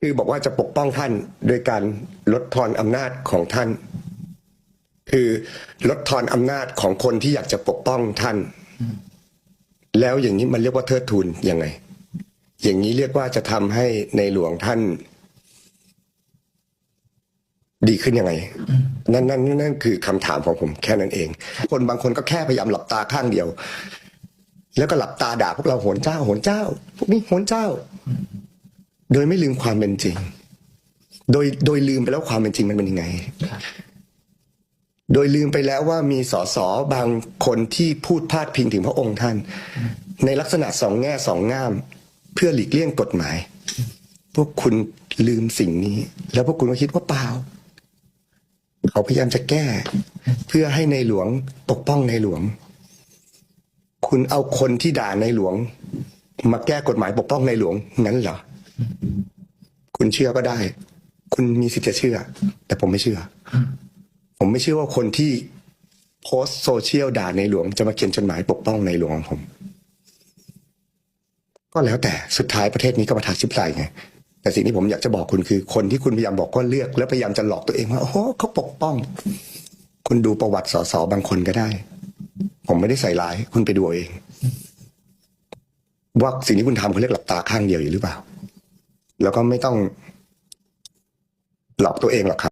คือบอกว่าจะปกป้องท่านโดยการลดทอนอำนาจของท่าน คือลดทอนอำนาจของคนที่อยากจะปกป้องท่าน แล้วอย่างนี้มันเรียกว่าเทิดทูนยังไง อย่างนี้เรียกว่าจะทำให้ในหลวงท่าน ดีขึ้นยังไง นั่นนั่นนั่นคือคำถามของผม แค่นั้นเอง คนบางคนก็แค่พยายามหลับตาข้างเดียว แล้วก็หลับตาด่าพวกเราโหนเจ้าโหนเจ้า พวกนี้โหนเจ้า โดยไม่ลืมความเป็นจริง โดยโดยลืมไปแล้วความเป็นจริงมันเป็นยังไงครับโดยลืมไปแล้วว่ามีสสบางคนที่พูดพาดพิงถึงพระองค์ท่าน ในลักษณะสองแง่สองง่าม เพื่อหลีกเลี่ยงกฎหมาย พวกคุณลืมสิ่งนี้ แล้วพวกคุณก็คิดว่าเปล่า เขาพยายามจะแก้ เพื่อให้ในหลวงปกป้องในหลวง คุณเอาคนที่ด่าในหลวง มาแก้กฎหมายปกป้องในหลวงงั้นเหรอ คุณเชื่อก็ได้ คุณมีสิทธิ์จะเชื่อ แต่ผมไม่เชื่อ ผมไม่เชื่อว่าคนที่โพสโซเชียลด่าในหลวงจะมาเขียนจดหมายปกป้องในหลวงของผม ก็แล้วแต่สุดท้ายประเทศนี้ก็ประชาธิปไตยไงแต่สิ่งที่ผมอยากจะบอกคุณคือคนที่คุณพยายามบอกว่าเลือก แล้วพยายามจะหลอกตัวเองว่าโอ้เขาปกป้อง คุณดูประวัติสสบางคนก็ได้ ผมไม่ได้ใส่ร้าย คุณไปดูเอง ว่าสิ่งที่คุณทำเขาเรียกหลับตาข้างเดียวอยู่หรือเปล่า แล้วก็ไม่ต้องหลอกตัวเองหรอกครับ